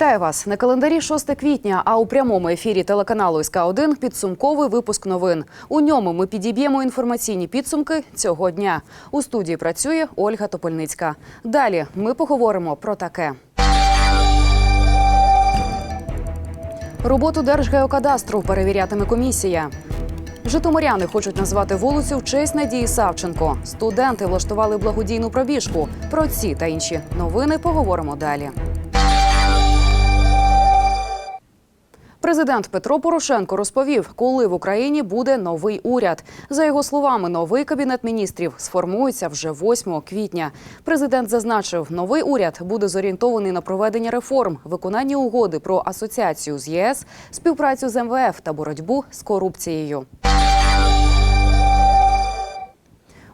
Вітаю вас на календарі 6 квітня. А у прямому ефірі телеканалу СК 1 підсумковий випуск новин. У ньому ми підіб'ємо інформаційні підсумки цього дня. У студії працює Ольга Топольницька. Далі ми поговоримо про таке. Роботу Держгеокадастру перевірятиме комісія. Житомиряни хочуть назвати вулицю в честь Надії Савченко. Студенти влаштували благодійну пробіжку. Про ці та інші новини поговоримо далі. Президент Петро Порошенко розповів, коли в Україні буде новий уряд. За його словами, новий кабінет міністрів сформується вже 8 квітня. Президент зазначив, новий уряд буде зорієнтований на проведення реформ, виконання угоди про асоціацію з ЄС, співпрацю з МВФ та боротьбу з корупцією.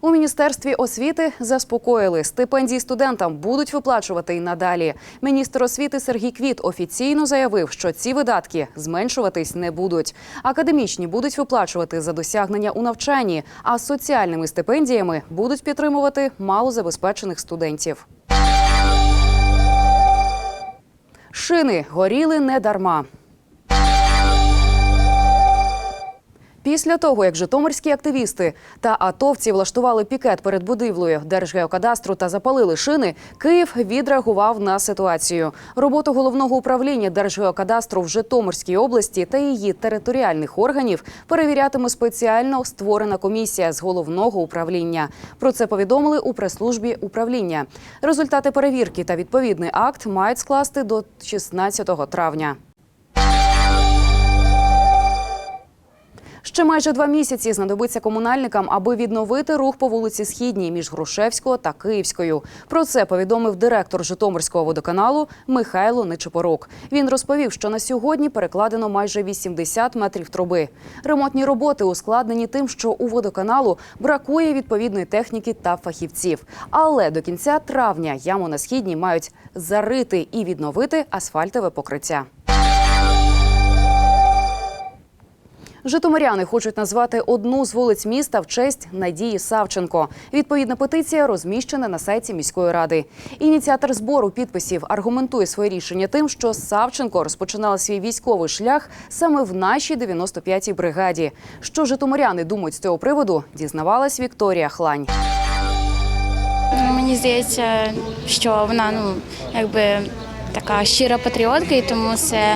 У міністерстві освіти заспокоїли стипендії студентам будуть виплачувати й надалі. Міністр освіти Сергій Квіт офіційно заявив, що ці видатки зменшуватись не будуть. Академічні будуть виплачувати за досягнення у навчанні, а соціальними стипендіями будуть підтримувати малозабезпечених студентів. Шини горіли не дарма. Після того, як житомирські активісти та атовці влаштували пікет перед будівлею Держгеокадастру та запалили шини, Київ відреагував на ситуацію. Роботу головного управління Держгеокадастру в Житомирській області та її територіальних органів перевірятиме спеціально створена комісія з головного управління. Про це повідомили у прес-службі управління. Результати перевірки та відповідний акт мають скласти до 16 травня. Ще майже два місяці знадобиться комунальникам, аби відновити рух по вулиці Східній між Грушевського та Київською. Про це повідомив директор Житомирського водоканалу Михайло Нечипорук. Він розповів, що на сьогодні перекладено майже 80 метрів труби. Ремонтні роботи ускладнені тим, що у водоканалу бракує відповідної техніки та фахівців. Але до кінця травня яму на східній мають зарити і відновити асфальтове покриття. Житомиряни хочуть назвати одну з вулиць міста в честь Надії Савченко. Відповідна петиція розміщена на сайті міської ради. Ініціатор збору підписів аргументує своє рішення тим, що Савченко розпочинала свій військовий шлях саме в нашій 95-й бригаді. Що житомиряни думають з цього приводу, дізнавалась Вікторія Хлань. Мені здається, що вона ну якби така щира патріотка, і тому це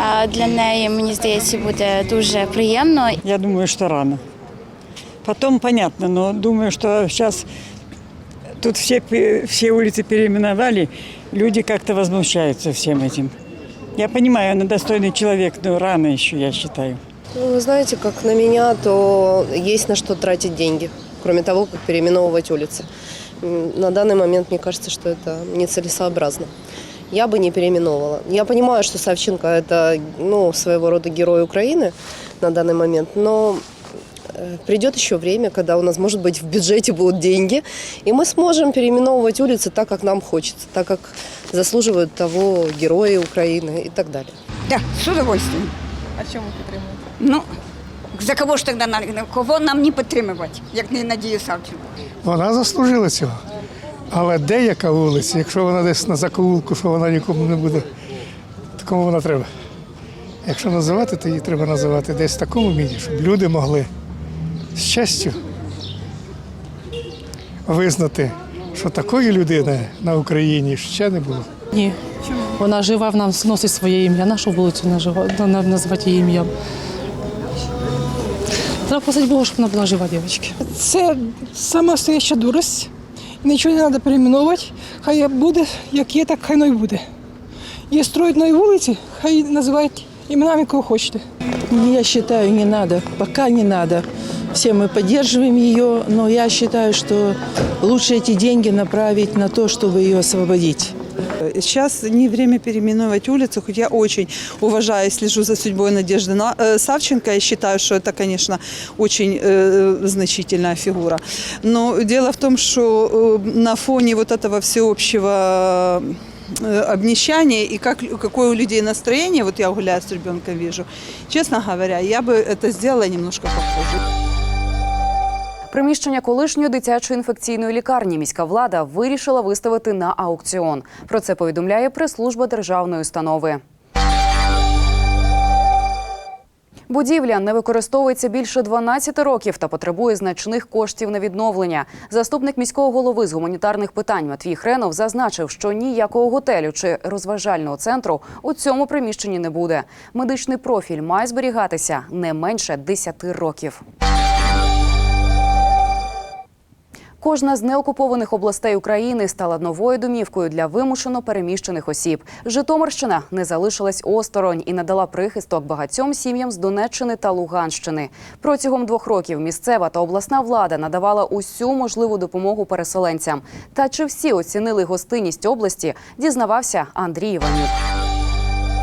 а, для неї мені здається буде дуже приємно. Я думаю, что рано. Потом понятно, но думаю, что сейчас тут все, пе- все улицы переименовали, люди как-то возмущаются всем этим. Я понимаю, она достойный человек, но рано еще, я считаю. Ну, вы знаете, как на меня, то есть на что тратить деньги, кроме того, как переименовывать улицы. М, На данный момент мне кажется, что это нецелесообразно. Я бы не переименовывала. Я понимаю, что Савченко это ну, своего рода герой Украины на данный момент, но э, придет еще время, когда у нас, может быть, в бюджете будут деньги, и мы сможем переименовывать улицы так, как нам хочется, так, как заслуживают того герои Украины и так далее. Да, с удовольствием. А чому підтримуєте? Ну, за кого ж тоді на- кого нам не підтримувати, як не Надію Савченко? Вона заслужила цього. Але деяка вулиця, якщо вона десь на закоулку, що вона нікому не буде, то кому вона треба? Якщо називати, то її треба називати десь в такому мірі, щоб люди могли з честю визнати, що такої людини на Україні ще не було. Ні. Вона жива, вона носить своє ім'я. Нашу вулицю назвати її ім'ям. Треба просити Бога, щоб вона була жива, дівчатки. Це сама настояща дурость Нічого не треба перейменовувати. Хай буде, як є, так хай воно й буде. Є строїть нові вулиці, хай називають іменами кого хочете. Я считаю, не надо. Пока не надо. Все мы поддерживаем ее, но я считаю, что лучше эти деньги направить на то, чтобы ее освободить. Сейчас не время переименовывать улицу, хоть я очень уважаю и слежу за судьбой Надежды На- э, Савченко. Я считаю, что это, конечно, очень э, значительная фигура. Но дело в том, что э, на фоне вот этого всеобщего э, обнищания и как, какое у людей настроение, вот я гуляю с ребенком, вижу, честно говоря, я бы это сделала немножко попозже. Приміщення колишньої дитячої інфекційної лікарні міська влада вирішила виставити на аукціон. Про це повідомляє прес-служба державної установи. Будівля не використовується більше 12 років та потребує значних коштів на відновлення. Заступник міського голови з гуманітарних питань Матвій Хренов зазначив, що ніякого готелю чи розважального центру у цьому приміщенні не буде. Медичний профіль має зберігатися не менше 10 років. Кожна з неокупованих областей України стала новою домівкою для вимушено переміщених осіб. Житомирщина не залишилась осторонь і надала прихисток багатьом сім'ям з Донеччини та Луганщини. Протягом двох років місцева та обласна влада надавала усю можливу допомогу переселенцям. Та чи всі оцінили гостинність області, дізнавався Андрій Іванюк.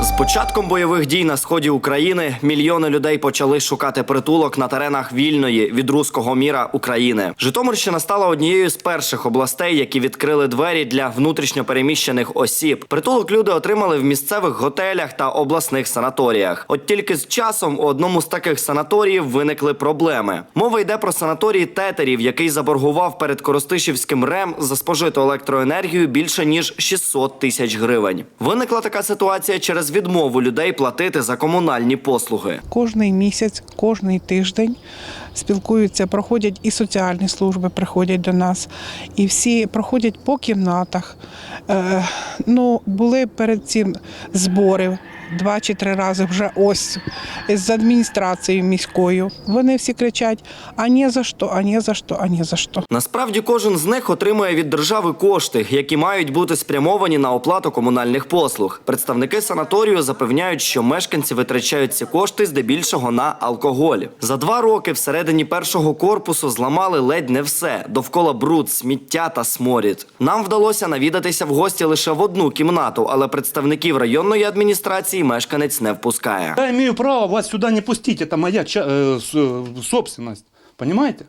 З початком бойових дій на сході України мільйони людей почали шукати притулок на теренах вільної від руського міра України. Житомирщина стала однією з перших областей, які відкрили двері для внутрішньопереміщених осіб. Притулок люди отримали в місцевих готелях та обласних санаторіях. От тільки з часом у одному з таких санаторіїв виникли проблеми. Мова йде про санаторій тетерів, який заборгував перед Коростишівським РЕМ за спожиту електроенергію більше ніж 600 тисяч гривень. Виникла така ситуація через відмову людей платити за комунальні послуги. Кожний місяць, кожний тиждень спілкуються, проходять і соціальні служби приходять до нас, і всі проходять по кімнатах. Е, ну, були перед цим збори. Два чи три рази вже ось з адміністрацією міською. Вони всі кричать: а не за що, а не за що, а не за що. Насправді кожен з них отримує від держави кошти, які мають бути спрямовані на оплату комунальних послуг. Представники санаторію запевняють, що мешканці витрачають ці кошти здебільшого на алкоголь. За два роки всередині першого корпусу зламали ледь не все довкола бруд, сміття та сморід. Нам вдалося навідатися в гості лише в одну кімнату, але представників районної адміністрації мешканець не впускає. Я имею право вас сюда не пустить, это моя ча- э, с- э, собственность. Понимаете?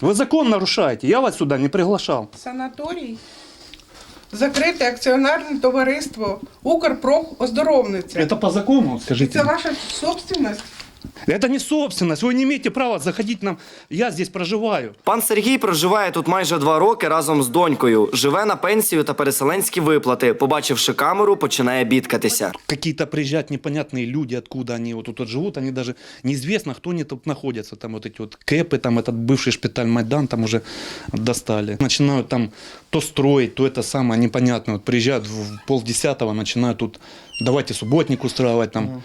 Вы закон нарушаете, я вас сюда не приглашал. Санаторій, закрите акціонерне товариство Укрпрофоздоровниця. Это по закону, скажите. Це ваша собственность? Это не собственность, вы не имеете права заходить нам. Я здесь проживаю. Пан Сергій проживає тут майже два роки разом з донькою. Живе на пенсію та переселенські виплати. Побачивши камеру, починає бідкатися. Какие-то приезжают непонятные люди, откуда они вот тут вот живут, они даже неизвестно, кто они тут находятся. Там вот эти вот кэпы, там этот бывший шпиталь Майдан там уже достали. Начинают там то строить, то это самое непонятное. Вот приезжают в полдесятого, начинают тут давайте субботник устраивать там.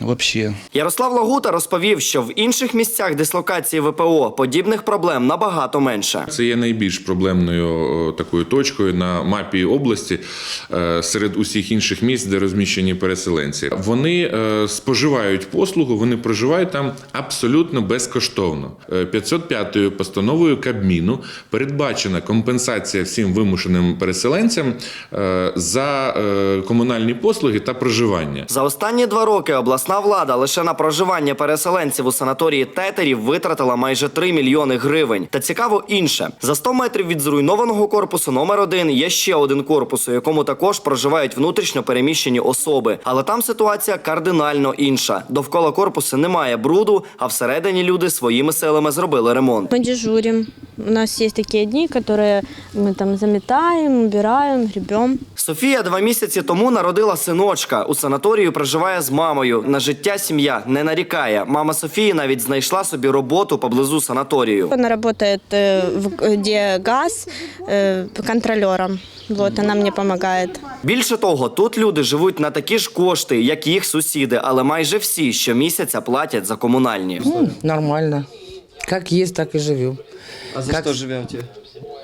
Вообще. Ярослав Лагута розповів, що в інших місцях дислокації ВПО подібних проблем набагато менше. Це є найбільш проблемною такою точкою на мапі області е, серед усіх інших місць, де розміщені переселенці. Вони е, споживають послугу, вони проживають там абсолютно безкоштовно. Е, 505 постановою Кабміну передбачена компенсація всім вимушеним переселенцям е, за е, комунальні послуги та проживання. За останні два роки обласна влада лише на проживання переселенців у санаторії тетерів витратила майже 3 мільйони гривень. Та цікаво інше: за 100 метрів від зруйнованого корпусу номер 1 є ще один корпус, у якому також проживають внутрішньо переміщені особи. Але там ситуація кардинально інша. Довкола корпусу немає бруду, а всередині люди своїми силами зробили ремонт. Мы дежурим. У нас есть такие дни, которые мы там заметаем, убираем, гребем. Софія два місяці тому народила синочка. У санаторію проживає з мамою. На життя сім'я не нарікає. Мама Софії навіть знайшла собі роботу поблизу санаторію. Она работает, э, в- где газ, э, контролером. Вот, она мне помогает. Більше того, тут люди живуть на такі ж кошти, як їх сусіди, але майже всі щомісяця платять за комунальні. Нормально. Как есть, так и живем. А за що живете?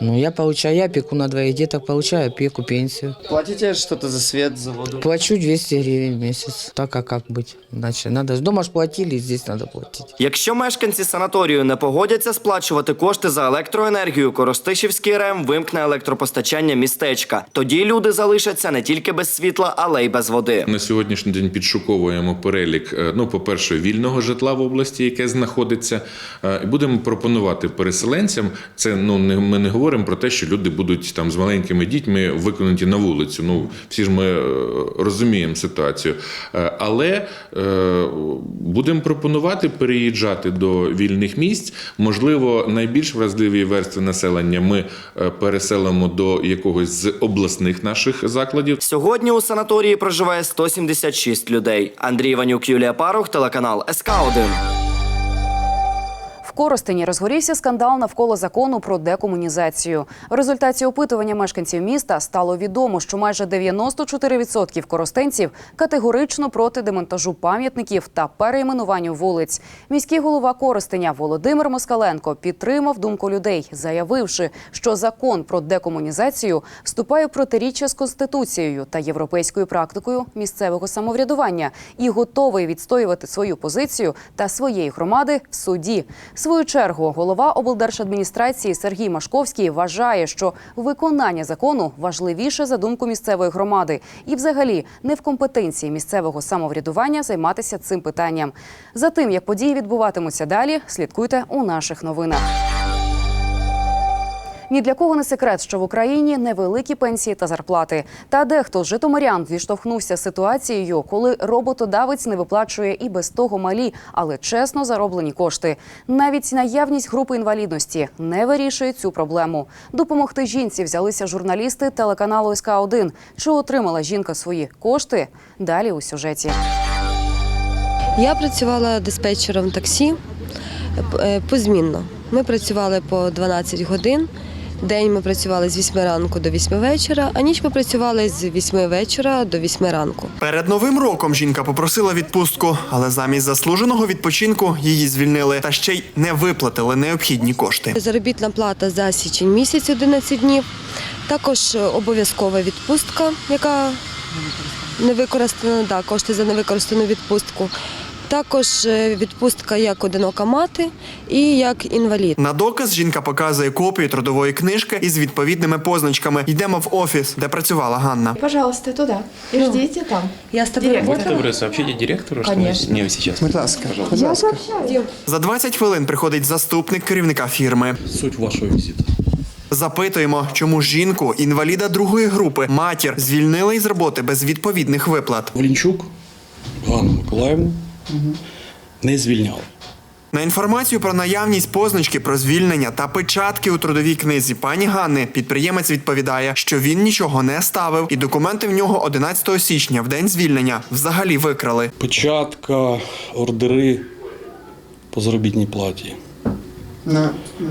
Ну, я получаю, я опеку на двоих деток, получаю опеку, пенсию. Платите щось за світ, за воду? Плачу 200 гривен в месяц. Так, а как быть? Иначе надо. Дома ж платили, здесь надо платить. Якщо мешканці санаторію не погодяться сплачувати кошти за електроенергію, Коростишівський РЕМ вимкне електропостачання містечка. Тоді люди залишаться не тільки без світла, але й без води. На сьогоднішній день підшуковуємо перелік. е, Ну, по-перше, вільного житла в області, яке знаходиться, е, і будемо пропонувати переселенцям. Це ну не ми не не говоримо про те, що люди будуть там з маленькими дітьми виконані на вулицю. Ну всі ж ми е, розуміємо ситуацію. Е, Але е, будемо пропонувати переїжджати до вільних місць. Можливо, найбільш вразливі верстви населення ми переселимо до якогось з обласних наших закладів. Сьогодні у санаторії проживає 176 людей. Андрій Іванюк, Юлія Парух, телеканал СК 1 В Коростені розгорівся скандал навколо закону про декомунізацію. В результаті опитування мешканців міста стало відомо, що майже 94% коростенців категорично проти демонтажу пам'ятників та перейменуванню вулиць. Міський голова Коростеня Володимир Москаленко підтримав думку людей, заявивши, що закон про декомунізацію вступає протиріччя з конституцією та європейською практикою місцевого самоврядування і готовий відстоювати свою позицію та своєї громади в суді. Свою чергу голова облдержадміністрації Сергій Машковський вважає, що виконання закону важливіше за думку місцевої громади, і, взагалі, не в компетенції місцевого самоврядування займатися цим питанням. За тим, як події відбуватимуться далі, слідкуйте у наших новинах. Ні для кого не секрет, що в Україні невеликі пенсії та зарплати. Та дехто з житомирян зіштовхнувся з ситуацією, коли роботодавець не виплачує і без того малі, але чесно зароблені кошти. Навіть наявність групи інвалідності не вирішує цю проблему. Допомогти жінці взялися журналісти телеканалу СК 1 Чи отримала жінка свої кошти? Далі у сюжеті. Я працювала диспетчером таксі е, позмінно. Ми працювали по 12 годин. День ми працювали з 8 ранку до 8 вечора, а ніч ми працювали з 8 вечора до 8 ранку. Перед новим роком жінка попросила відпустку, але замість заслуженого відпочинку її звільнили та ще й не виплатили необхідні кошти. Заробітна плата за січень місяць 11 днів. Також е, обов'язкова відпустка, яка не використана, да, кошти за невикористану відпустку. Також е, відпустка як одинока мати і як інвалід. На доказ жінка показує копію трудової книжки із відповідними позначками. Йдемо в офіс, де працювала Ганна. Пожалуйста, туда. И ждите там. Я з тобою Директор. сообщите директору, Конечно. не сейчас. Будь ласка, Я сообщаю. За 20 хвилин приходить заступник керівника фірми. Суть вашого візиту. Запитуємо, чому жінку, інваліда другої групи, матір звільнили із роботи без відповідних виплат. Волінчук Ганну Миколаївну не звільняв. На інформацію про наявність позначки про звільнення та печатки у трудовій книзі пані Ганни підприємець відповідає, що він нічого не ставив, і документи в нього 11 січня, в день звільнення, взагалі викрали. Печатка, ордери по заробітній платі. На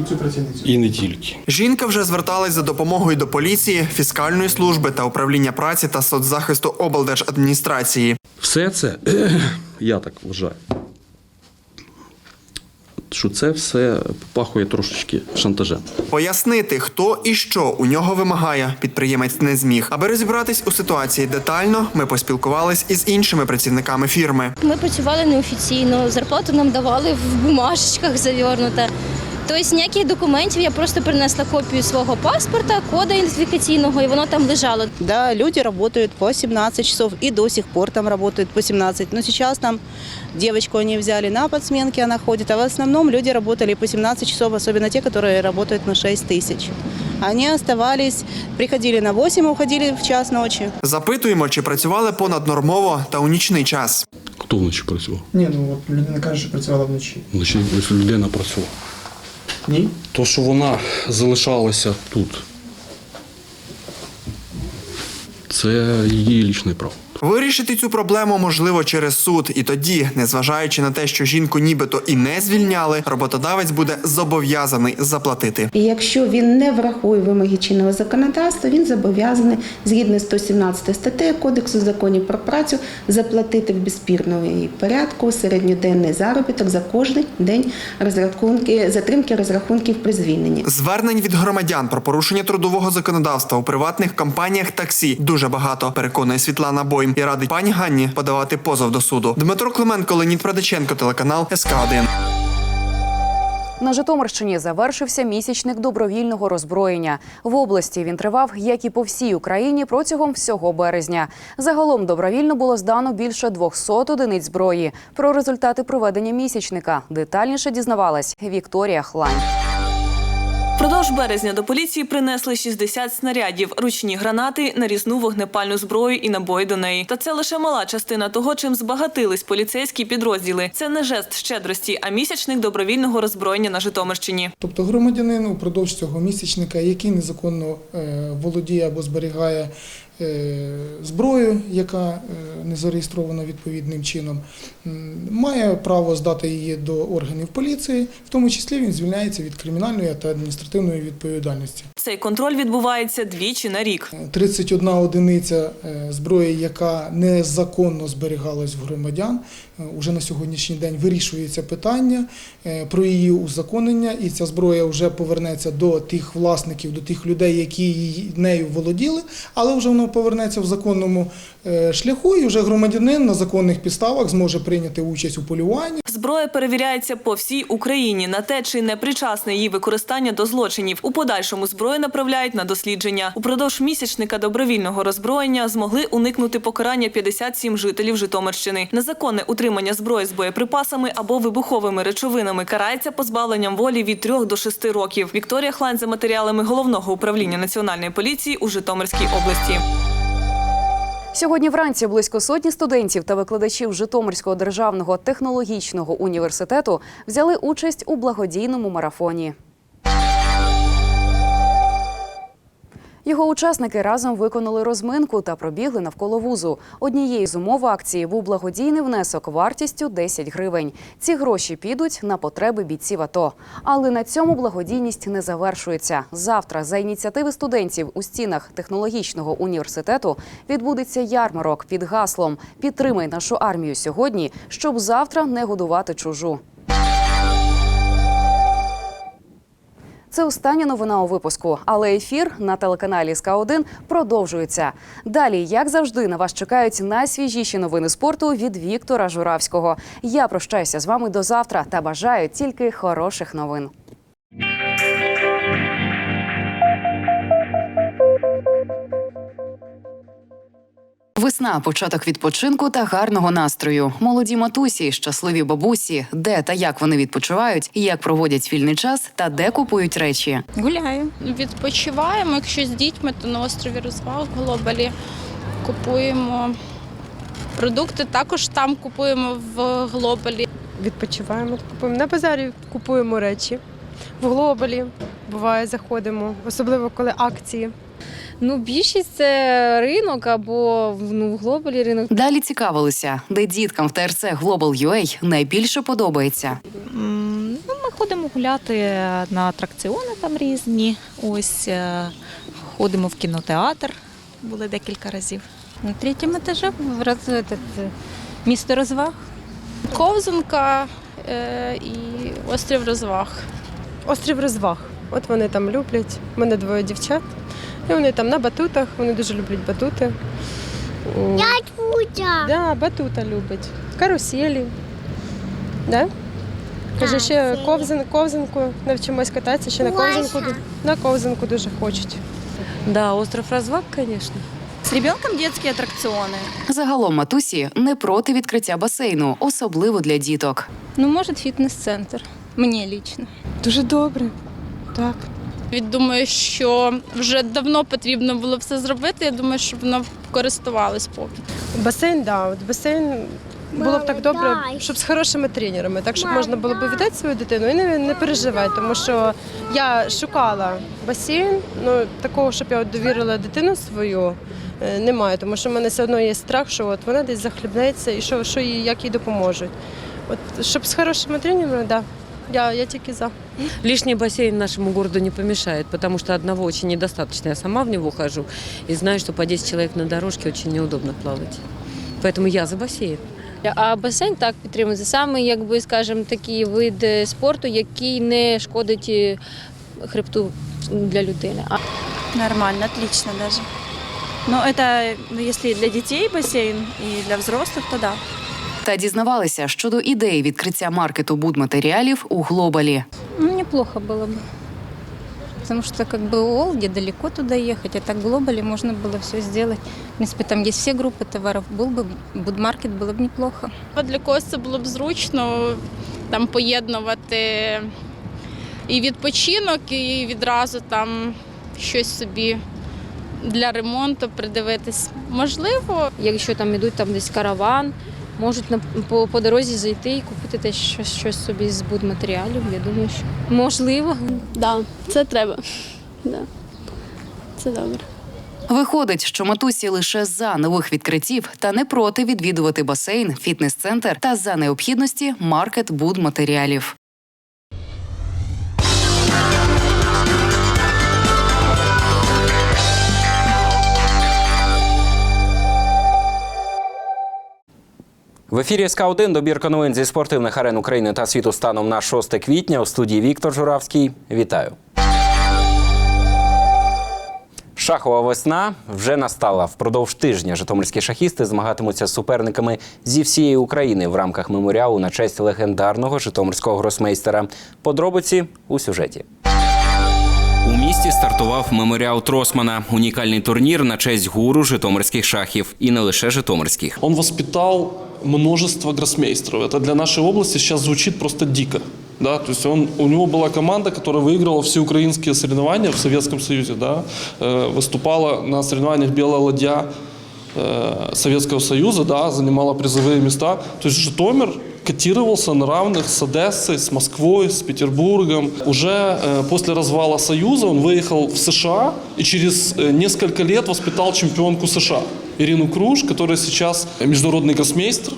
цю працівницю І не тільки. жінка вже зверталась за допомогою до поліції, фіскальної служби та управління праці та соцзахисту облдержадміністрації. Все це, я так вважаю, що це все пахує трошечки шантажем. Пояснити, хто і що у нього вимагає, підприємець не зміг. Аби розібратись у ситуації детально, ми поспілкувались із іншими працівниками фірми. Ми працювали неофіційно, зарплату нам давали в бумажечках завернута. Тобто ніяких документів, я просто принесла копію свого паспорта, кода ідентифікаційного, і воно там лежало. Да, люди работают по 17 часов и до сих пор там работают по 17. Но сейчас там девочку они взяли на подсменке, она ходит. А в основном люди работали по 17 часов, особенно те, которые работают на 6 тысяч. Они оставались, приходили на 8, уходили в час ночи. Запитуємо, чи працювали понаднормово та у нічний час. Хто вночі працював? Ні, ну от людина каже, що працювала вночі. Вночі людина працювала. Ні? То, що вона залишалася тут, це її лічне право. Вирішити цю проблему можливо через суд, і тоді, незважаючи на те, що жінку нібито і не звільняли, роботодавець буде зобов'язаний заплатити. І якщо він не врахує вимоги чинного законодавства, він зобов'язаний згідно з 117 статтею Кодексу законів про працю заплатити в безспірному порядку середньоденний заробіток за кожний день розрахунки затримки розрахунків при звільненні. Звернень від громадян про порушення трудового законодавства у приватних компаніях таксі дуже багато. Переконує Світлана Бойм і радить пані Ганні подавати позов до суду. Дмитро Клименко, Леонід Продаченко, телеканал СК 1 На Житомирщині завершився місячник добровільного роззброєння. В області він тривав, як і по всій Україні, протягом всього березня. Загалом добровільно було здано більше 200 одиниць зброї. Про результати проведення місячника детальніше дізнавалась Вікторія Хлань. Впродовж березня до поліції принесли 60 снарядів, ручні гранати, нарізну вогнепальну зброю і набої до неї. Та це лише мала частина того, чим збагатились поліцейські підрозділи. Це не жест щедрості, а місячник добровільного роззброєння на Житомирщині. Тобто громадянин упродовж цього місячника, який незаконно е, володіє або зберігає зброю, яка е, не зареєстрована відповідним чином, має право здати її до органів поліції, в тому числі він звільняється від кримінальної та адміністративної відповідальності. Цей контроль відбувається двічі на рік. 31 одиниця е, зброї, яка незаконно зберігалась в громадян. Е, Уже на сьогоднішній день вирішується питання е, про її узаконення, і ця зброя вже повернеться до тих власників, до тих людей, які нею володіли, але вже воно повернеться в законному е, шляху, і вже громадянин на законних підставах зможе прийняти участь у полюванні. Зброя перевіряється по всій Україні на те, чи не причасне її використання до злочинів. У подальшому зброю направляють на дослідження. Упродовж місячника добровільного роззброєння змогли уникнути покарання 57 жителів Житомирщини. Незаконне утримання зброї з боєприпасами або вибуховими речовинами карається позбавленням волі від 3 до 6 років. Вікторія Хлань за матеріалами головного управління національної поліції у Житомирській області. Сьогодні вранці близько сотні студентів та викладачів Житомирського державного технологічного університету взяли участь у благодійному марафоні. Його учасники разом виконали розминку та пробігли навколо вузу. Однією з умов акції був благодійний внесок вартістю 10 гривень. Ці гроші підуть на потреби бійців АТО. Але на цьому благодійність не завершується. Завтра за ініціативи студентів у стінах технологічного університету відбудеться ярмарок під гаслом Підтримай нашу армію сьогодні, щоб завтра не годувати чужу. Це остання новина у випуску, але ефір на телеканалі СК 1 продовжується. Далі, як завжди, на вас чекають найсвіжіші новини спорту від Віктора Журавського. Я прощаюся з вами до завтра та бажаю тільки хороших новин. Весна початок відпочинку та гарного настрою. Молоді матусі, щасливі бабусі, де та як вони відпочивають, як проводять вільний час та де купують речі. Гуляю. Відпочиваємо. Якщо з дітьми, то на острові розваг в Глобалі купуємо продукти. Також там купуємо в Глобалі. Відпочиваємо, купуємо на базарі, купуємо речі. В глобалі буває, заходимо, особливо коли акції. Ну, більшість це ринок або ну, в глобалі ринок. Далі цікавилися, де діткам в ТРЦ Global UA найбільше подобається. Ну, ми ходимо гуляти на атракціони там різні. Ось е, ходимо в кінотеатр, були декілька разів. На третьому етажі в роз, этот, е, місто розваг. Ковзанка е, і острів розваг. Острів розваг. От вони там люблять. У мене двоє дівчат. І вони там на батутах, вони дуже люблять батути. Батута. Да, батута любить. Каруселі. Да? Каже, ще ковзан, ковзанку навчимось кататися, ще на ковзанку, на ковзанку дуже хочуть. Да, остров розваг, звісно. З ребенком дитячі атракціони. Загалом матусі не проти відкриття басейну, особливо для діток. Ну, може, фітнес-центр. Мені лічно. Дуже добре. Так. Думаю, що вже давно потрібно було все зробити. Я думаю, щоб воно користувалось поки. Басейн, да, от басейн було б так добре, щоб з хорошими тренерами, так щоб можна було б віддати свою дитину і не, не переживати, тому що я шукала басейн, ну такого, щоб я от довірила дитину свою. е, Немає, тому що в мене все одно є страх, що от вона десь захлібнеться і що, що їй, як їй допоможуть. От щоб з хорошими тренерами, да, я, я тільки за. Лишний бассейн нашему городу не помешает, потому что одного очень недостаточно. Я сама в него хожу и знаю, что по 10 человек на дорожке очень неудобно плавать. Поэтому я за бассейн. А басейн так підтримується. Саме, якби, скажімо, такий вид е, спорту, який не шкодить е, хребту для людини. А Нормально, отлично даже. Но это, ну, если для детей бассейн и для взрослых, то да. Та дізнавалися щодо ідеї відкриття маркету будматеріалів у глобалі. Ну, неплохо было бы. Потому что как бы Олде далеко туда ехать, а так в глобале можно было все сделать. В принципе, там есть все группы товаров. Был бы будмаркет, было бы неплохо. Для когось це було б зручно там поєднувати і відпочинок, і відразу там щось собі для ремонту придивитись. Можливо, Якщо там ідуть там десь караван, можуть на по, по дорозі зайти і купити те, щось, щось собі з будматеріалів. Я думаю, що можливо. да, це треба. Да. Це добре. Виходить, що матусі лише за нових відкриттів та не проти відвідувати басейн, фітнес-центр та за необхідності маркет будматеріалів. В ефірі СК 1 добірка новин зі спортивних арен України та світу станом на 6 квітня у студії Віктор Журавський. Вітаю. Шахова весна вже настала. Впродовж тижня житомирські шахісти змагатимуться з суперниками зі всієї України в рамках меморіалу на честь легендарного житомирського гросмейстера. Подробиці у сюжеті. У місті стартував меморіал Тросмана унікальний турнір на честь гуру житомирських шахів і не лише житомирських. Он воспитал множество гроссмейстеров. Это для нашей области сейчас звучит просто дико. Да, то есть он, у него была команда, которая выиграла все украинские соревнования в Советском Союзе, да, э, выступала на соревнованиях «Белая ладья» э, Советского Союза, да, занимала призовые места. То есть Житомир котировался на равных с Одессой, с Москвой, с Петербургом. Уже э, после развала Союза он выехал в США и через э, несколько лет воспитал чемпионку США Ирину Круш, которая сейчас международный гроссмейстер.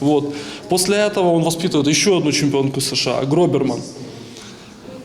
Вот. После этого он воспитывает еще одну чемпионку США, Гроберман.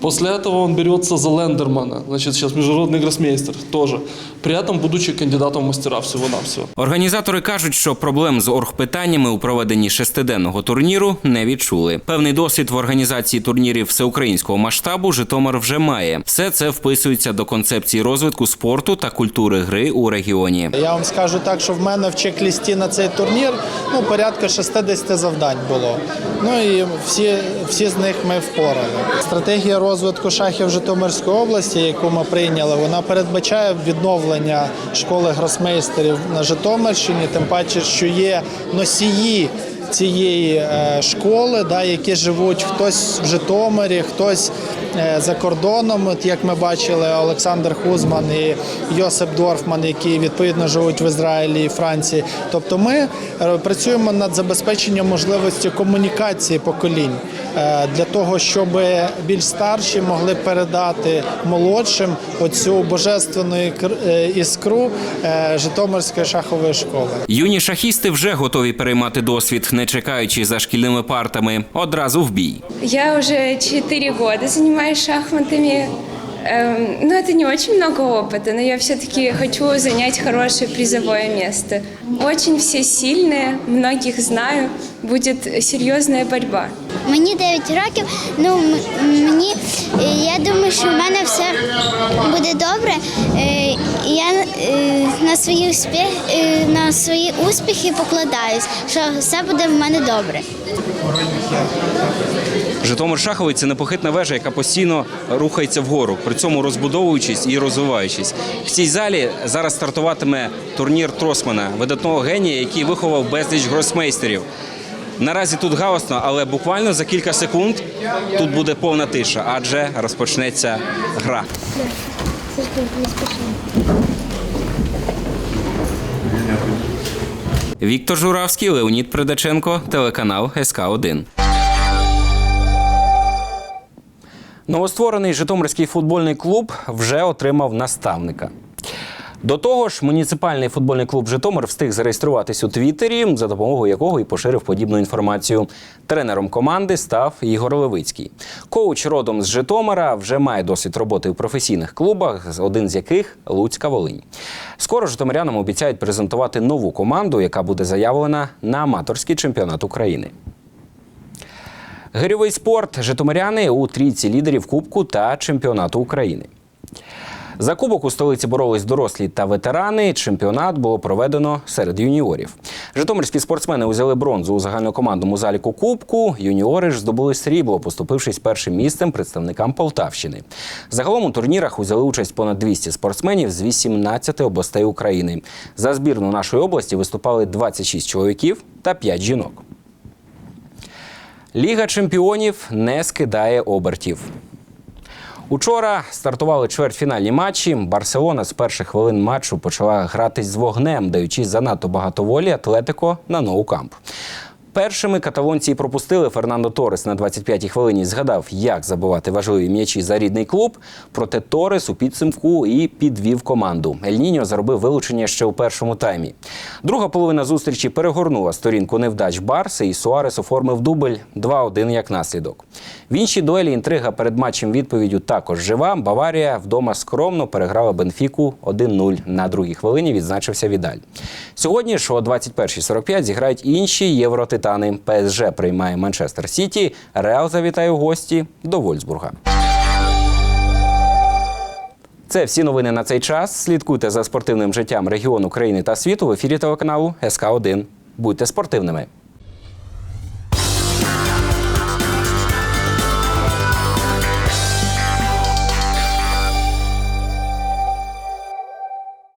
После этого он берется за Лендермана, значит, сейчас международный гроссмейстер тоже. При этом будучи кандидатом в мастера всего-навсего. Організатори кажуть, що проблем з оргпитаннями у проведенні шестиденного турніру не відчули. Певний досвід в організації турнірів всеукраїнського масштабу Житомир вже має. Все це вписується до концепції розвитку спорту та культури гри у регіоні. Я вам скажу так, що в мене в чек-лісті на цей турнір ну, порядка 60 завдань було. Ну і всі, всі з них ми впорали. Стратегія розвитку шахів Житомирської області, яку ми прийняли, вона передбачає відновлення школи гросмейстерів на Житомирщині, тим паче, що є носії. Цієї е, школи, да, які живуть хтось в Житомирі, хтось е, за кордоном. От як ми бачили, Олександр Хузман і Йосип Дорфман, які відповідно живуть в Ізраїлі і Франції. Тобто, ми е, працюємо над забезпеченням можливості комунікації поколінь для того, щоб більш старші могли передати молодшим оцю божественну іскру Житомирської шахової школи. Юні шахісти вже готові переймати досвід, не чекаючи за шкільними партами. Одразу в бій. Я уже 4 года занимаюсь шахматами. Эм, Ну, это не очень много опыта, но я все-таки хочу занять хорошее призовое место. Очень все сильные, многих знаю, будет серьезная борьба. Мені 9 років. Ну мені я думаю, що в мене все буде добре. Е, Я е, на свої успіх, на свої успіхи покладаюсь, що все буде в мене добре. Житомир шаховий це непохитна вежа, яка постійно рухається вгору, при цьому розбудовуючись і розвиваючись. В цій залі зараз стартуватиме турнір Тросмана, видатного генія, який виховав безліч гросмейстерів. Наразі тут галасно, але буквально за кілька секунд тут буде повна тиша, адже розпочнеться гра. Віктор Журавський, Леонід Придаченко, телеканал СК 1 Новостворений Житомирський футбольний клуб вже отримав наставника. До того ж, муніципальний футбольний клуб Житомир встиг зареєструватись у Твіттері, за допомогою якого і поширив подібну інформацію. Тренером команди став Ігор Левицький. Коуч родом з Житомира вже має досвід роботи у професійних клубах, один з яких Луцька Волинь. Скоро житомирянам обіцяють презентувати нову команду, яка буде заявлена на аматорський чемпіонат України. Гирьовий спорт житомиряни у трійці лідерів Кубку та чемпіонату України. За кубок у столиці боролись дорослі та ветерани. Чемпіонат було проведено серед юніорів. Житомирські спортсмени узяли бронзу у загальнокомандному заліку Кубку. Юніори ж здобули срібло, поступившись першим місцем представникам Полтавщини. Загалом у турнірах узяли участь понад 200 спортсменів з 18 областей України. За збірну нашої області виступали 26 чоловіків та 5 жінок. Ліга чемпіонів не скидає обертів. Учора стартували чвертьфінальні матчі. Барселона з перших хвилин матчу почала гратись з вогнем, даючи занадто багато волі Атлетико на ноу-камп. Першими каталонці пропустили Фернандо Торес на 25-й хвилині. Згадав, як забивати важливі м'ячі за рідний клуб. Проте Торес у підсумку і підвів команду. Ель Ніньо заробив вилучення ще у першому таймі. Друга половина зустрічі перегорнула сторінку невдач Барси, і Суарес оформив дубль 2-1 як наслідок. В іншій дуелі інтрига перед матчем відповіддю також жива. Баварія вдома скромно переграла Бенфіку 1-0. На другій хвилині відзначився Відаль. Сьогодні ж о 21.45 зіграють інші євротитани. ПСЖ приймає Манчестер Сіті. Реал завітає у гості до Вольсбурга. Це всі новини на цей час. Слідкуйте за спортивним життям регіону країни та світу в ефірі телеканалу СК 1 Будьте спортивними.